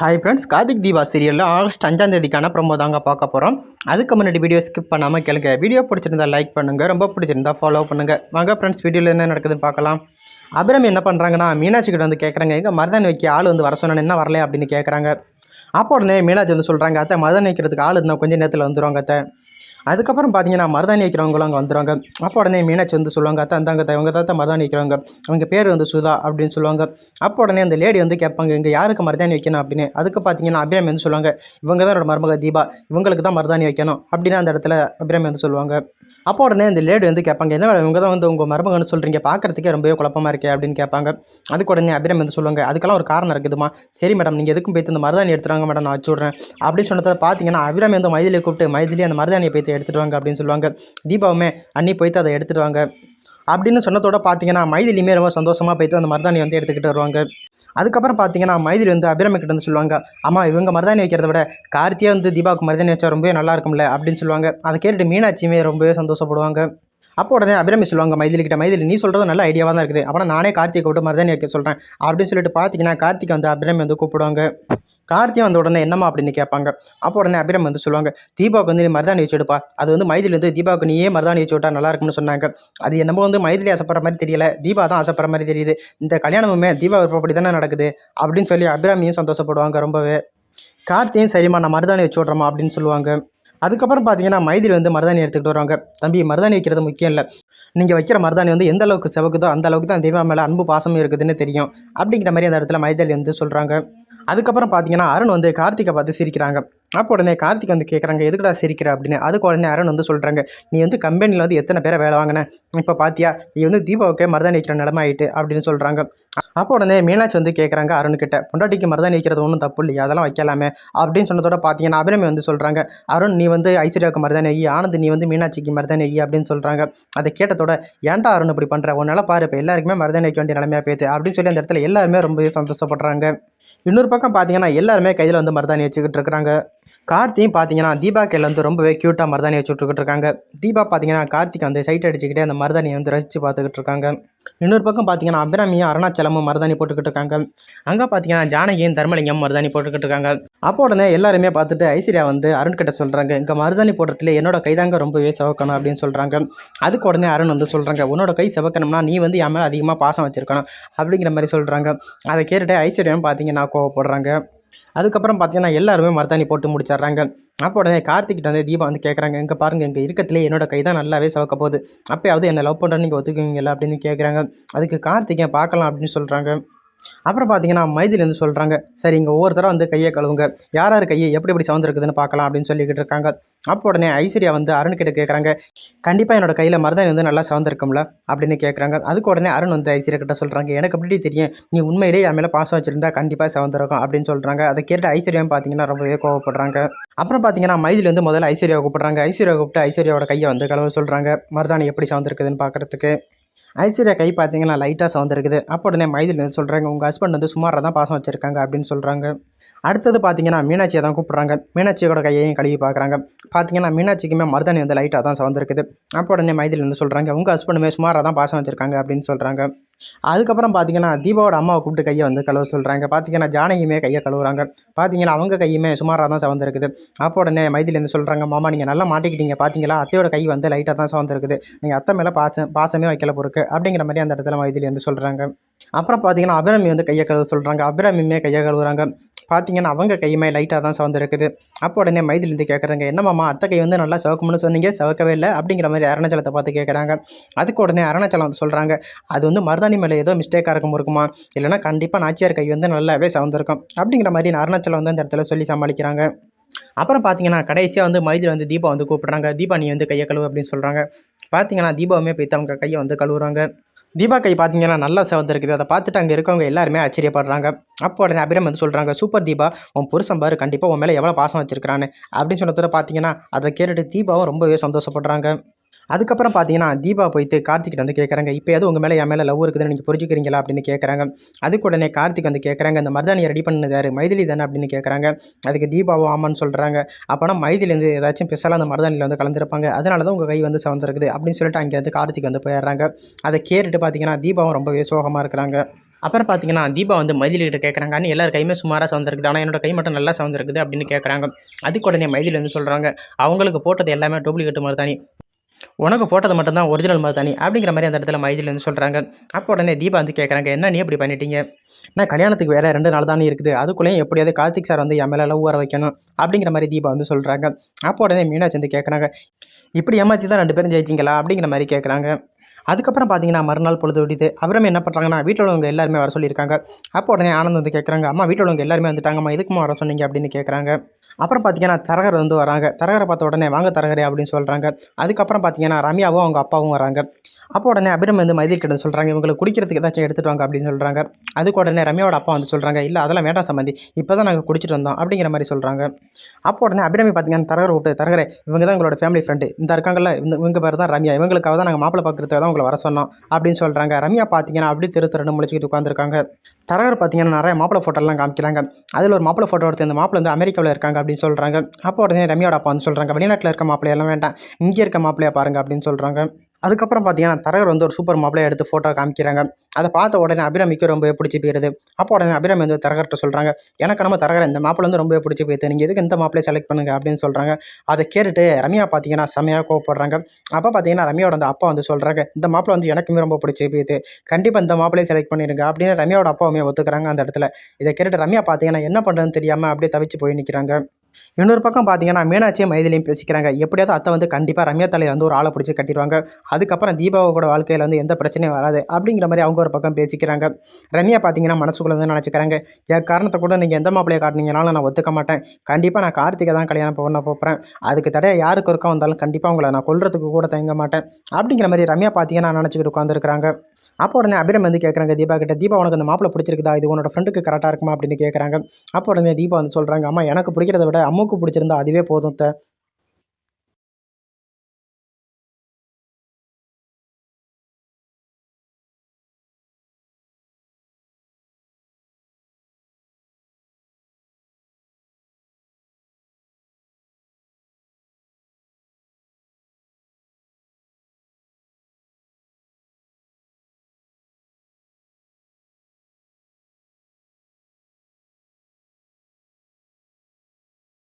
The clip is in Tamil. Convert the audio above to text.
ஹாய் ஃப்ரெண்ட்ஸ் கார்த்திக் தீபா சீரியலில் ஆகஸ்ட் அஞ்சாம் தேதிக்கான ப்ரொமோ தாங்க பார்க்க போகிறோம் அதுக்கு முன்னாடி வீடியோ ஸ்கிப் பண்ணாமல் கேளுங்க. வீடியோ பிடிச்சிருந்தா லைக் பண்ணுங்கள் ரொம்ப பிடிச்சிருந்தா ஃபாலோ பண்ணுங்கள் வாங்க ஃப்ரெண்ட்ஸ் வீடியோவில் என்ன நடக்குதுன்னு பார்க்கலாம். அபிரம் என்ன பண்ணுறாங்கன்னா மீனாட்சி கிட்ட வந்து கேட்குறாங்க எங்கள் மருதாணி வைக்க ஆள் வந்து வர சொன்னேன் என்ன வரல அப்படின்னு கேட்குறாங்க அப்போ உடனே மீனாட்சி வந்து சொல்கிறாங்க அத்தை மருதாணி வைக்கிறதுக்கு ஆள் இருந்தால் கொஞ்சம் நேரத்தில் வந்துடுவாங்க அத்தை. அதுக்கப்புறம் பார்த்தீங்கன்னா மருதாணி வைக்கிறவங்களும் அங்கே வந்துடுவாங்க அப்போ உடனே மீனாட்சி வந்து சொல்லுவாங்க அத்தை அந்தாங்க அத்தை இவங்க தான் மருதாணி வைக்கிறவங்க அவங்க பேர் வந்து சுதா அப்படின்னு சொல்லுவாங்க. அப்போ உடனே அந்த லேடி வந்து கேட்பாங்க இங்கே யாருக்கு மருதாணி வைக்கணும்? அப்படின்னு. அதுக்கு பார்த்தீங்கன்னா அபிராமி வந்து சொல்லுவாங்க இவங்க தான் என்னோட மருமக தீபா. இவங்களுக்கு தான் மருதாணி வைக்கணும். அப்படின்னு அந்த இடத்துல அபிராமி வந்து சொல்லுவாங்க. அப்போ உடனே அந்த லேடி வந்து கேட்பாங்க என்ன மேடம் இவங்க தான் வந்து உங்கள் மருமகன்னு சொல்கிறீங்க பார்க்குறதுக்கே ரொம்பவே குழப்பமாக இருக்கே அப்படின்னு கேட்பாங்க. அதுக்கு உடனே அபிராமி வந்து சொல்லுவாங்க அதுக்கெல்லாம் ஒரு காரணம் இருக்குதுமா சரி மேடம் நீங்கள் எதுக்கும் போய்த்து இந்த மருதாணி எடுத்துறாங்க மேடம் நான் வச்சு விட்றேன். அப்படின்னு சொன்னதை பார்த்தீங்கன்னா அபிராமி வந்து மைதிலியை கூப்பிட்டு மைதிலி அந்த மருதாணியை போய்த்து எடுத்துகிட்டு வாங்க அப்படின்னு சொல்லுவாங்க. தீபாவுமே அன்னி போய்த்து அதை எடுத்துகிட்டு வாங்க. அப்படின்னு சொன்னதோட பார்த்தீங்கன்னா மைதிலியுமே ரொம்ப சந்தோஷமாக போயிட்டு அந்த மருதாணி வந்து எடுத்துக்கிட்டு வருவாங்க. அதுக்கப்புறம் பார்த்தீங்கன்னா மைதிலி வந்து அபிரமிக்கிட்ட வந்து சொல்லுவாங்க அம்மா இவங்க மருதாணி வைக்கிறத விட கார்த்தியாக வந்து தீபாவுக்கு மருதாணி வச்சா ரொம்பவே நல்லா இருக்கும்ல? அப்படின்னு சொல்லுவாங்க. அதை கேட்டுட்டு மீனாட்சியுமே ரொம்பவே சந்தோஷப்படுவாங்க. அப்போ உடனே அபிராமி சொல்லுவாங்க மைதிலி கிட்ட மைதிலி நீ சொல்கிறது நல்ல ஐடியாவாக தான் இருக்குது. அப்போ நானே கார்த்திகை விட்டு மருதாணி வைக்க சொல்கிறேன் அப்படின்னு சொல்லிட்டு பார்த்தீங்கன்னா கார்த்திகை வந்து அபிராமி வந்து கூப்பிடுவாங்க. கார்த்தியா வந்த உடனே என்னம்மா அப்படின்னு கேட்பாங்க. அப்போ உடனே அபிரம் வந்து சொல்லுவாங்க தீபாவுக்கு வந்து நீ மருதாணி வச்சு விடுப்பா அது வந்து மைதிலி வந்து தீபாவுக்கு நீயே மருதாணி வச்சு விட்டா நல்லா இருக்கும்னு சொன்னாங்க. அது என்னமோ வந்து மைதிலி ஆசைப்படுற மாதிரி தெரியல. தீபா தான் ஆசைப்படுற மாதிரி தெரியுது. இந்த கல்யாணமுமே தீபா விருப்பப்படி தானே நடக்குது. அப்படின்னு சொல்லி அபிராமியும் சந்தோஷப்படுவாங்க ரொம்பவே. கார்த்தியும் சரிம்மா நான் மருதாணி வச்சு விட்றோமா அப்படின்னு சொல்லுவாங்க. அதுக்கப்புறம் பார்த்தீங்கன்னா மைதிலி வந்து மருதாணி எடுத்துக்கிட்டு வருவாங்க. தம்பி மருதாணி வைக்கிறது முக்கியம் இல்லை. நீங்கள் வைக்கிற மருதாணி வந்து எந்த அளவுக்கு செவக்குதோ அந்த அளவுக்கு தான் தெய்வம் மேலே அன்பு பாசமும் இருக்குதுன்னு தெரியும். அப்படிங்கிற மாதிரி அந்த இடத்துல மைதிலி வந்து சொல்கிறாங்க அதுக்கப்புறம் பார்த்தீங்கன்னா அருண் வந்து கார்த்திகை பார்த்து சிரிக்கிறாங்க. அப்போ உடனே கார்த்திக் வந்து கேட்குறாங்க எதுக்குடா சிரிக்கிற? அப்படின்னு. அதுக்கு உடனே அருண் வந்து சொல்கிறாங்க நீ வந்து கம்பெனியில் வந்து எத்தனை பேரை வேலை வாங்கின? இப்போ பார்த்தியா நீ வந்து தீபாவுக்கே மருதாணி வைக்கிற நிலமை ஆயிட்டு அப்படின்னு சொல்கிறாங்க அப்போ உடனே மீனாட்சி வந்து கேட்குறாங்க அருண்கிட்ட பொண்டாட்டிக்கு மருதாணி வைக்கிறது ஒன்றும் தப்பு இல்லையா அதெல்லாம் வைக்கலாமே? அப்படின்னு சொன்னதோட பார்த்தீங்கன்னா அபிரமி வந்து சொல்கிறாங்க அருண் நீ வந்து ஐஸ்வர்யாவுக்கு மருதாணி ஐயி ஆனந்த் நீ வந்து மீனாட்சிக்கு மருதாணி ஐயி அப்படின்னு சொல்கிறாங்க அதை கேட்டதோட ஏன்டா அருண் இப்படி பண்ணுற உன்னால் பாரு இப்போ எல்லாருக்குமே மருதாணி வைக்க வேண்டிய நிலமையாக போயிடுது அப்படின்னு சொல்லி அந்த இடத்துல எல்லாருமே ரொம்ப சந்தோஷப்படுறாங்க. இன்னொரு பக்கம் பார்த்தீங்கன்னா எல்லாருமே கையில் வந்து மருதாணி வச்சுக்கிட்டு இருக்கிறாங்க. கார்த்தியும் பார்த்தீங்கன்னா தீபா கையில் வந்து ரொம்பவே க்யூட்டாக மருதாணி வச்சுட்ருக்கிட்டு இருக்காங்க. தீபா பார்த்தீங்கன்னா கார்த்திக் வந்து சைட் அடிச்சுக்கிட்டே அந்த மருதாணியை வந்து ரசித்து பார்த்துக்கிட்டு இருக்காங்க. இன்னொரு பக்கம் பார்த்தீங்கன்னா அபிராமியும் அருணாச்சலமும் மருதாணி போட்டுக்கிட்டு இருக்காங்க. அங்கே பார்த்தீங்கன்னா ஜானகியும் தர்மலிங்கம் மருதாணி போட்டுக்கிட்டு இருக்காங்க. அப்போ உடனே எல்லாருமே பார்த்துட்டு ஐஸ்வர்யா வந்து அருண் கிட்ட சொல்கிறாங்க இங்கே மருதாணி போடுறதுல என்னோட கைதாங்க ரொம்பவே சிவக்கணும் அப்படின்னு சொல்கிறாங்க அதுக்கு உடனே அருண் வந்து சொல்கிறாங்க உன்னோட கை சிவக்கணும்னா நீ வந்து என் மேலே அதிகமாக பாசம் வச்சிருக்கணும் அப்படிங்கிற மாதிரி சொல்கிறாங்க அதை கேட்டுட்டு ஐஸ்வர்யாவும் பார்த்தீங்கன்னா கோவப்படுறாங்க. அதுக்கப்புறம் பார்த்தீங்கன்னா எல்லாருமே மருதாணி போட்டு முடிச்சிடுறாங்க. அப்போ உடனே கார்த்திக்கிட்ட வந்து தீபா வந்து கேட்குறாங்க இங்கே பாருங்கள் இங்கே இருக்கத்துலேயே என்னோட கை தான் நல்லாவே சவக்க போகுது. அப்போயாவது என்னை லவ் பண்ணுறேன்னு நீங்கள் ஒத்துக்குவீங்களா அப்படின்னு கேட்குறாங்க அதுக்கு கார்த்திகை பார்க்கலாம் அப்படின்னு சொல்கிறாங்க அப்புறம் பார்த்தீங்கன்னா மைதில் வந்து சொல்கிறாங்க சரி இங்கே ஒவ்வொருத்தரும் வந்து கையை கழுவுங்க. யார் யார் கையை எப்படி எப்படி சவந்திருக்குதுன்னு பார்க்கலாம் அப்படின்னு சொல்லிக்கிட்டு இருக்காங்க. அப்போ உடனே ஐஸ்வர்யா வந்து அருண் கிட்ட கேட்குறாங்க கண்டிப்பாக என்னோட கையில் மருதாணி வந்து நல்லா சவந்திருக்கும்ல அப்படின்னு கேட்குறாங்க அதுக்கு உடனே அருண் வந்து ஐஸ்வர்யா கிட்ட சொல்கிறாங்க எனக்கு எப்படி தெரியும் நீ உண்மையிலேயே என் மேலே பாசம் வச்சுருந்தா கண்டிப்பாக சவந்திருக்கும் அப்படின்னு சொல்கிறாங்க அதை கேட்டு ஐஸ்வர்யாவும் பார்த்தீங்கன்னா ரொம்பவே கோவப்படுறாங்க. அப்புறம் பார்த்தீங்கன்னா மைதில் வந்து முதல்ல ஐஸ்வர்யா கூப்பிட்றாங்க. ஐஸ்வர்யா கூப்பிட்டு ஐஸ்வர்யாவோட கையை வந்து கழுவ சொல்கிறாங்க மருதாணி எப்படி சவந்திருக்குதுன்னு பார்க்குறதுக்கு? ஐஸ்வர்யா கை பார்த்தீங்கன்னா லைட்டாக சவந்திருக்குது. அப்போ உடனே மைதில் வந்து சொல்கிறாங்க உங்கள் ஹஸ்பண்ட் வந்து சுமாராக தான் பாசம் வச்சுருக்காங்க அப்படின்னு சொல்கிறாங்க அடுத்தது பார்த்தீங்கன்னா மீனாட்சியை தான் கூப்பிட்றாங்க. மீனாட்சியோட கையையும் கழுவி பார்க்குறாங்க. பார்த்தீங்கன்னா மீனாட்சிக்குமே மருதாணி வந்து லைட்டாக தான் சவந்திருக்குது. அப்போ உடனே மைதில் வந்து சொல்கிறாங்க உங்கள் ஹஸ்பண்டுமே சுமாராக தான் பாசம் வச்சுருக்காங்க அப்படின்னு சொல்கிறாங்க அதுக்கப்புறம் பார்த்தீங்கன்னா தீபாவோட அம்மாவை கூப்பிட்டு கையை வந்து கழுவ சொல்கிறாங்க பார்த்தீங்கன்னா ஜானகியுமே கையை கழுவுறாங்க. பார்த்தீங்கன்னா அவங்க கையுமே சுமாராக தான் சவந்திருக்குது. அப்போ உடனே மைதிலேருந்து சொல்கிறாங்க மாமா நீங்கள் நல்லா மாட்டிக்கிட்டீங்க பார்த்தீங்களா அத்தையோட கை வந்து லைட்டாக தான் சவந்திருக்குது. நீங்கள் அத்தை மேலே பாசம் பாசமே வைக்கல பொறுக்கு அப்படிங்கிற மாதிரி அந்த இடத்துல மைதிலேருந்து சொல்கிறாங்க அப்புறம் பார்த்தீங்கன்னா அபிராமி வந்து கையை கழுவ சொல்கிறாங்க அபிராமியுமே கையை கழுவுறாங்க. பார்த்தீங்கன்னா அவங்க கையுமே லைட்டாக தான் சவந்திருக்குது. அப்போ உடனே மைதிலிருந்து கேட்குறாங்க என்னம்மாமா அத்தை கை வந்து நல்லா சிவக்கும்னு சொன்னீங்க சிவக்கவே இல்லை? அப்படிங்கிற மாதிரி அருணாச்சலத்தை பார்த்து கேட்குறாங்க அதுக்கு உடனே அருணாச்சலம் வந்து சொல்கிறாங்க அது வந்து மருதாணி மேலே ஏதோ மிஸ்டேக்காக இருக்கும் இருக்குமா இல்லைனா கண்டிப்பாக நாச்சியார் கை வந்து நல்லாவே சவந்திருக்கும். அப்படிங்கிற மாதிரி அருணாச்சலம் வந்து அந்த இடத்துல சொல்லி சமாளிக்கிறாங்க. அப்புறம் பார்த்தீங்கன்னா கடைசியாக வந்து மைதில் வந்து தீபா வந்து கூப்பிட்றாங்க தீபா நீ வந்து கையை கழுவு அப்படின்னு சொல்கிறாங்க பார்த்தீங்கன்னா தீபாவுமே போய் அவங்க கையை வந்து கழுவுறாங்க. தீபா கை பார்த்தீங்கன்னா நல்லா சிவந்திருக்குது. அதை பார்த்துட்டு அங்கே இருக்கவங்க எல்லாருமே ஆச்சரியப்படுறாங்க. அப்போ உடனே அபிரம் வந்து சொல்கிறாங்க சூப்பர் தீபா உன் புருஷன் பாரு கண்டிப்பாக உன் மேலே எவ்வளோ பாசம் வச்சிருக்கிறான்னு. அப்படின்னு சொன்னதோட பார்த்தீங்கன்னா அதை கேட்டுட்டு தீபாவும் ரொம்பவே சந்தோஷப்படுறாங்க. அதுக்கப்புறம் பார்த்தீங்கன்னா தீபா போயிட்டு கார்த்திக்கிட்ட வந்து கேட்குறாங்க இப்போ எதுவும் உங்கள் மேலே என் மேலே லவ் இருக்குதுன்னு நீங்கள் புரிஞ்சுக்கிறீங்களா? அப்படின்னு கேட்குறாங்க அதுக்கு உடனே கார்த்திக் வந்து கேட்குறாங்க இந்த மருதானியை ரெடி பண்ணது மைதிலி தானே? அப்படின்னு கேட்குறாங்க அதுக்கு தீபாவும் ஆமான்னு சொல்கிறாங்க அப்போனா மைதிலேருந்து ஏதாச்சும் ஸ்பெஷலாக அந்த மருதானியில் வந்து கலந்துருப்பாங்க. அதனால தான் உங்கள் கை வந்து சவந்திருக்குது அப்படின்னு சொல்லிட்டு அங்கே வந்து கார்த்திக் வந்து போயிடுறாங்க. அதை கேட்டுட்டு பார்த்தீங்கன்னா தீபாவும் ரொம்பவே சோகமாக இருக்கிறாங்க. அப்புறம் பார்த்தீங்கன்னா தீபா வந்து மைதிலிகிட்ட கேட்குறாங்க அண்ணி எல்லார் கையுமே சுமாராக சவந்திருக்குது ஆனால் என்னோட கை மட்டும் நல்லா சவந்திருக்குது அப்படின்னு கேட்குறாங்க அதுக்கு உடனே மைதிலி வந்து சொல்கிறாங்க அவங்களுக்கு போட்டது எல்லாமே டூப்ளிகேட் மாதிரி தானே உனக்கு போட்டது மட்டும்தான் ஒரிஜினல் மாதிரி அப்படிங்கிற மாதிரி அந்த இடத்துல மைதிலேருந்து சொல்கிறாங்க அப்போ உடனே தீபா வந்து கேட்குறாங்க என்ன நீ இப்படி பண்ணிட்டீங்க? நான் கல்யாணத்துக்கு வேறு ரெண்டு நாள் தானே இருக்குது. அதுக்குள்ளேயும் எப்படியாவது கார்த்திக் சார் வந்து என் மேலே லவ் வர வைக்கணும் அப்படிங்கிற மாதிரி தீபா வந்து சொல்கிறாங்க அப்போ உடனே மீனாட்சி வந்து கேட்குறாங்க இப்படி ஏமாற்றி தான் ரெண்டு பேரும் ஜெயிச்சிங்களா? அப்படிங்கிற மாதிரி கேட்குறாங்க அதுக்கப்புறம் பார்த்தீங்கன்னா மறுநாள் பொழுது விடுது அப்புறம் என்ன பண்ணுறாங்கன்னா வீட்டில் உள்ளவங்க எல்லாருமே வர சொல்லியிருக்காங்க. அப்போ உடனே ஆனந்த் வந்து கேட்குறாங்க அம்மா வீட்டில் உள்ளவங்க எல்லாருமே வந்துட்டாங்கம்மா இதுக்குமா வர சொன்னீங்க? அப்படின்னு கேட்குறாங்க அப்புறம் பார்த்தீங்கன்னா தரகர் வந்து வராங்க. தரகரை பார்த்த உடனே வாங்க தரகரே அப்படின்னு சொல்கிறாங்க அதுக்கப்புறம் பார்த்தீங்கன்னா ரம்யாவும் அவங்க அப்பாவும் வராங்க. அப்போ உடனே அபிரம் வந்து மைதில் கிட்ட சொல்கிறாங்க இவங்களுக்கு குடிக்கிறதுக்கு ஏதாச்சும் எடுத்துட்டு வாங்க அப்படின்னு சொல்கிறாங்க அதுக்கு உடனே ரம்யாவோட அப்பா வந்து சொல்கிறாங்க இல்லை அதெல்லாம் வேண்டாம் சம்மந்தி இப்போ தான் நாங்கள் குடிச்சிட்டு வந்தோம் அப்படிங்கிற மாதிரி சொல்கிறாங்க அப்போ உடனே அபிரமி பார்த்தீங்கன்னா தரகர் விட்டு தரகரே இவங்க தான் எங்களோட ஃபேமிலி ஃப்ரெண்டு இந்த இருக்காங்கல்ல இந்த இவங்க பேர் தான் ரம்யா. இவங்களுக்காக தான் நாங்கள் மாப்பிள்ளை பார்க்குறதுக்காக தான் உங்களை வர சொன்னோம் அப்படின்னு சொல்கிறாங்க ரம்யா பார்த்தீங்கன்னா அப்படி திரு திருன்னு முடிச்சுக்கிட்டு உட்காந்துருக்காங்க தரகர் பார்த்தீங்கன்னா நிறைய மாப்பிள ஃபோட்டோலாம் காமிக்கிறாங்க. அதில் ஒரு மாப்பிள ஃபோட்டோ எடுத்து இந்த மாப்பிள வந்து அமெரிக்காவில் இருக்காங்க அப்படின்னு சொல்கிறாங்க அப்போ உடனே ரம்யாவோட அப்பா வந்து சொல்கிறாங்க வெளிநாட்டில் இருக்க மாப்பிளையெல்லாம் வேண்டாம். இங்கே இருக்க மாப்பிள்ளையா பாருங்க அப்படின்னு சொல்கிறாங்க அதுக்கப்புறம் பார்த்தீங்கன்னா தரகர் வந்து ஒரு சூப்பர் மாப்பிளையை எடுத்து ஃபோட்டோ காமிக்கிறாங்க. அதை பார்த்த உடனே அபிராமிக்கு ரொம்ப பிடிச்சி போயிருது. அப்போ உடனே அபிராமி வந்து தரகர்கிட்ட சொல்கிறாங்க எனக்கு நம்ம தரகர் இந்த மாப்பிள்ள வந்து ரொம்ப பிடிச்சி போயிடுது நீங்கள் எதுக்கு இந்த மாப்பிளையை செலக்ட் பண்ணுங்க? அப்படின்னு சொல்கிறாங்க அதை கேட்டுட்டு ரம்யா பார்த்தீங்கன்னா செம்மையாக கோவப்படுறாங்க. அப்போ பார்த்தீங்கன்னா ரம்யாவோட அந்த அப்பா வந்து சொல்கிறாங்க இந்த மாப்பிள்ள வந்து எனக்குமே ரொம்ப பிடிச்சி போயிடுது கண்டிப்பாக இந்த மாப்பிளையை செலக்ட் பண்ணிடுங்க அப்படின்னு ரம்யாவோட அப்பாவுமே ஒத்துக்கிறாங்க அந்த இடத்துல. இதை கேட்டுட்டு ரம்யா பார்த்தீங்கன்னா என்ன பண்ணுறதுன்னு தெரியாமல் அப்படியே தவிச்சு போய் நிற்கிறாங்க இன்னொரு பக்கம் பார்த்தீங்கன்னா மீனாட்சியும் மைதிலையும் பேசிக்கிறாங்க. எப்படியாவது அத்தை வந்து கண்டிப்பாக ரம்யா தலையில் வந்து ஒரு ஆளை பிடிச்சி கட்டிடுவாங்க. அதுக்கப்புறம் தீபாவோட வாழ்க்கையில் வந்து எந்த பிரச்சனையும் வராது அப்படிங்கிற மாதிரி அவங்க ஒரு பக்கம் பேசிக்கிறாங்க. ரம்யா பார்த்தீங்கன்னா மனசுக்குள்ள வந்து நினச்சிக்கிறாங்க. என் காரணத்தை கூட நீங்கள் எந்த மாப்பிளைய காட்டினீங்கனாலும் நான் ஒத்துக்க மாட்டேன். கண்டிப்பாக நான் கார்த்திகை தான் கல்யாணம் பண்ண போகிறேன் அதுக்கு தடைய யாருக்கு இருக்கா வந்தாலும் கண்டிப்பாக உங்களை நான் கொள்றதுக்கு கூட தயங்க மாட்டேன். அப்படிங்கிற மாதிரி ரம்யா பார்த்தீங்கன்னா நினச்சிக்கிட்டு உட்காந்துருக்காங்க அப்போ உடனே அபிரம் வந்து கேட்குறாங்க தீபா கிட்ட தீபா உனக்கு அந்த மாப்பிளை பிடிச்சிருக்குதா? இது உன்னோட ஃப்ரெண்டுக்கு கரெக்டாக இருக்குமா? அப்படின்னு கேட்குறாங்க அப்போ உடனே தீபா வந்து சொல்கிறாங்க அம்மா எனக்கு பிடிக்கிறத விட அம்முக்கு பிடிச்சிருந்தா அதுவே போதும் த